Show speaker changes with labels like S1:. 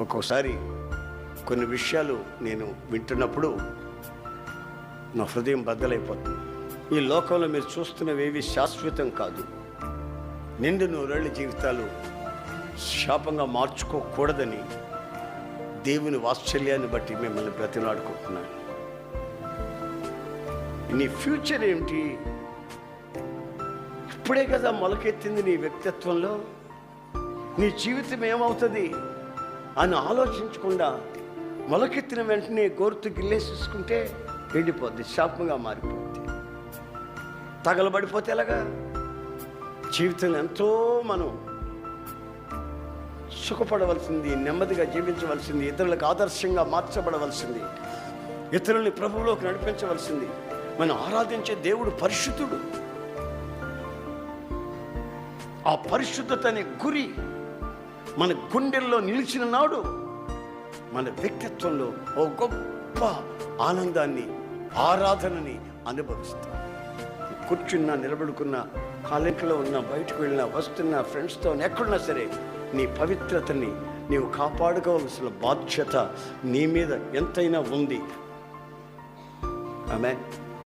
S1: ఒక్కోసారి కొన్ని విషయాలు నేను వింటున్నప్పుడు నా హృదయం బద్దలైపోతుంది. ఈ లోకంలో మీరు చూస్తున్నవేవి శాశ్వతం కాదు. నిండు నూరేళ్ళ జీవితాలు శాపంగా మార్చుకోకూడదని దేవుని వాత్సల్యాన్ని బట్టి మిమ్మల్ని బ్రతిలాడుకుంటున్నాను నీ ఫ్యూచర్ ఏమిటి? ఇప్పుడే కదా మొలకెత్తింది నీ వ్యక్తిత్వంలో. నీ జీవితం ఏమవుతుంది? అని ఆలోచించకుండా మొలకెత్తిన వెంటనే గోరుతు గిల్లేసేసుకుంటే ఎండిపోద్ది శాపంగా మారిపోద్ది. తగలబడిపోతే ఎలాగా? జీవితంలో ఎంతో మనం సుఖపడవలసింది నెమ్మదిగా జీవించవలసింది ఇతరులకు ఆదర్శంగా మార్చబడవలసింది ఇతరుల్ని ప్రభువులోకి నడిపించవలసింది. మనం ఆరాధించే దేవుడు పరిశుద్ధుడు. ఆ పరిశుద్ధత అనే గురి మన గుండెల్లో నిలిచిన నాడు మన వ్యక్తిత్వంలో ఓ గొప్ప ఆనందాన్ని ఆరాధనని అనుభవిస్తాం. కూర్చున్నా నిలబడుకున్నా కాలేజీలో ఉన్నా బయటకు వెళ్ళినా వస్తున్నా ఫ్రెండ్స్తో ఎక్కడున్నా సరే నీ పవిత్రతని నీవు కాపాడుకోవాల్సిన బాధ్యత నీ మీద ఎంతైనా ఉంది. ఆమె